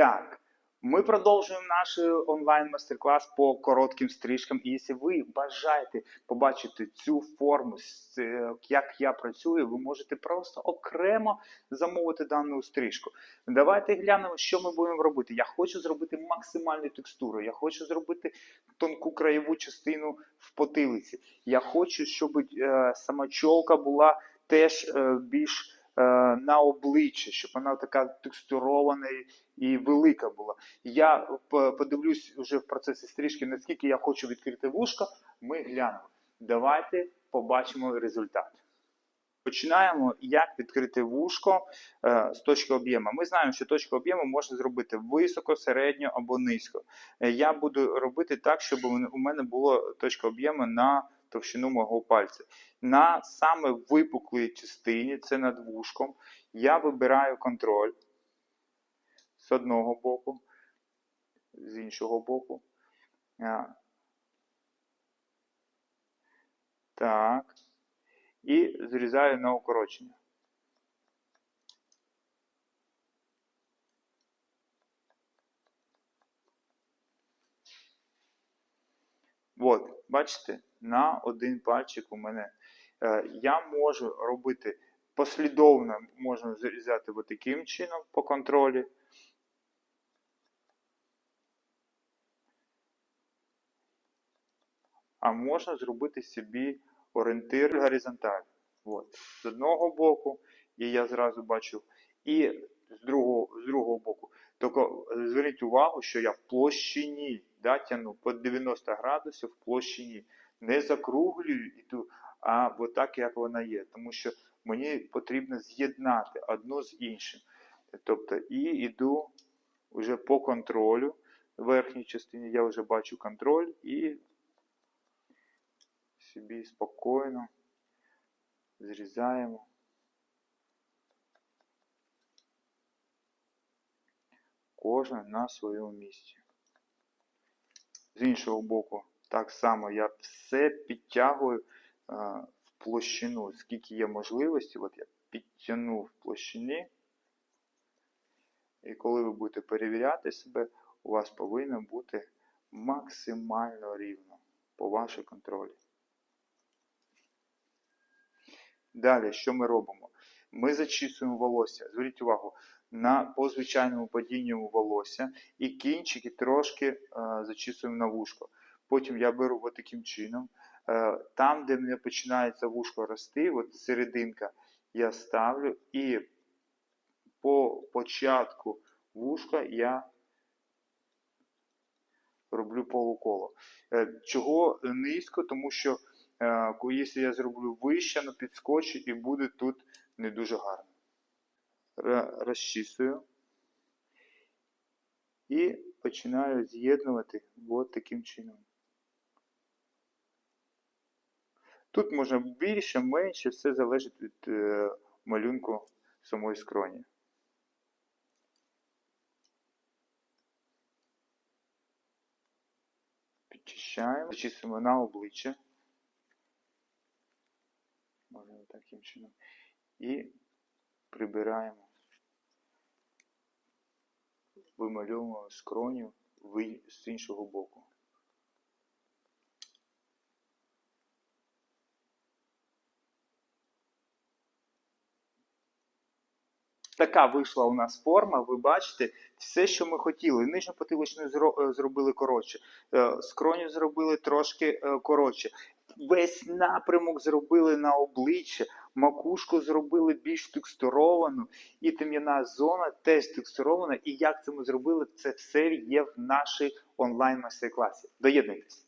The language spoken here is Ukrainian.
Так, ми продовжуємо наш онлайн-мастер-клас по коротким стрижкам. І якщо ви бажаєте побачити цю форму, е, як я працюю, ви можете просто окремо замовити дану стрижку. Давайте глянемо, що ми будемо робити. Я хочу зробити максимальну текстуру, я хочу зробити тонку краєву частину в потилиці. Я хочу, щоб е, сама чолка була теж е, більш е, на обличчя, щоб вона така текстурована і- велика була. Я подивлюсь вже в процесі стрижки, наскільки я хочу відкрити вушко, ми глянемо. Давайте побачимо результат. Починаємо, як відкрити вушко е, з точки об'єму. Ми знаємо, що точку об'єму можна зробити високо, середньо або низько. Е, Я буду робити так, щоб у мене- було точка об'єму на товщину мого пальця. На саме випуклій частині, це над вушком, я вибираю контроль з одного боку, з іншого боку. Так. І зрізаю на укорочення. От, бачите, на один пальчик у мене. Е, я можу робити послідовно, можна зрізати от таким чином по контролі. А можна зробити собі орієнтир горизонталь. От. З одного боку, і я зразу бачу, і з другого, з другого боку. Тільки е, зверніть увагу, що я в площині да, тяну по 90 градусів в площині. Не закруглюю іду, а отак, як вона є. Тому що мені потрібно з'єднати одну з іншим. Тобто, і йду вже по контролю. В верхній частині я вже бачу контроль і собі спокійно зрізаємо. Кожен на своєму місці. З іншого боку, так само я все підтягую а, в площину, скільки є можливості. От я підтягнув в площині. І коли ви будете перевіряти себе, у вас повинно бути максимально рівно по вашій контролі. Далі, що ми робимо? Ми зачісуємо волосся. Зверніть увагу, на по звичайному падінню волосся і кінчики трошки е, зачісуємо на вушко. Потім я беру от таким чином. Е, там, де мене починається вушко рости, от серединка, я ставлю і по початку вушка я роблю полуколо. Е, Чого низько? Тому що якщо я зроблю вище, ну підскочить і буде тут не дуже гарно. Розчісую і починаю з'єднувати от таким чином. Тут можна більше, менше, все залежить від е, малюнку самої скроні. Підчищаємо, зачісуємо на обличчя. Можна таким чином. І прибираємо. Вимальовуємо скроню з іншого боку. Така вийшла у нас форма, ви бачите, все, що ми хотіли. Нижню потиличну е, зробили коротше, е, скроню зробили трошки е, коротше. Весь напрямок зробили на обличчя, макушку зробили більш текстуровану, і тем'яна зона теж текстурована. І як це ми зробили, це все є в нашій онлайн майстер-класі. Доєднуйтесь.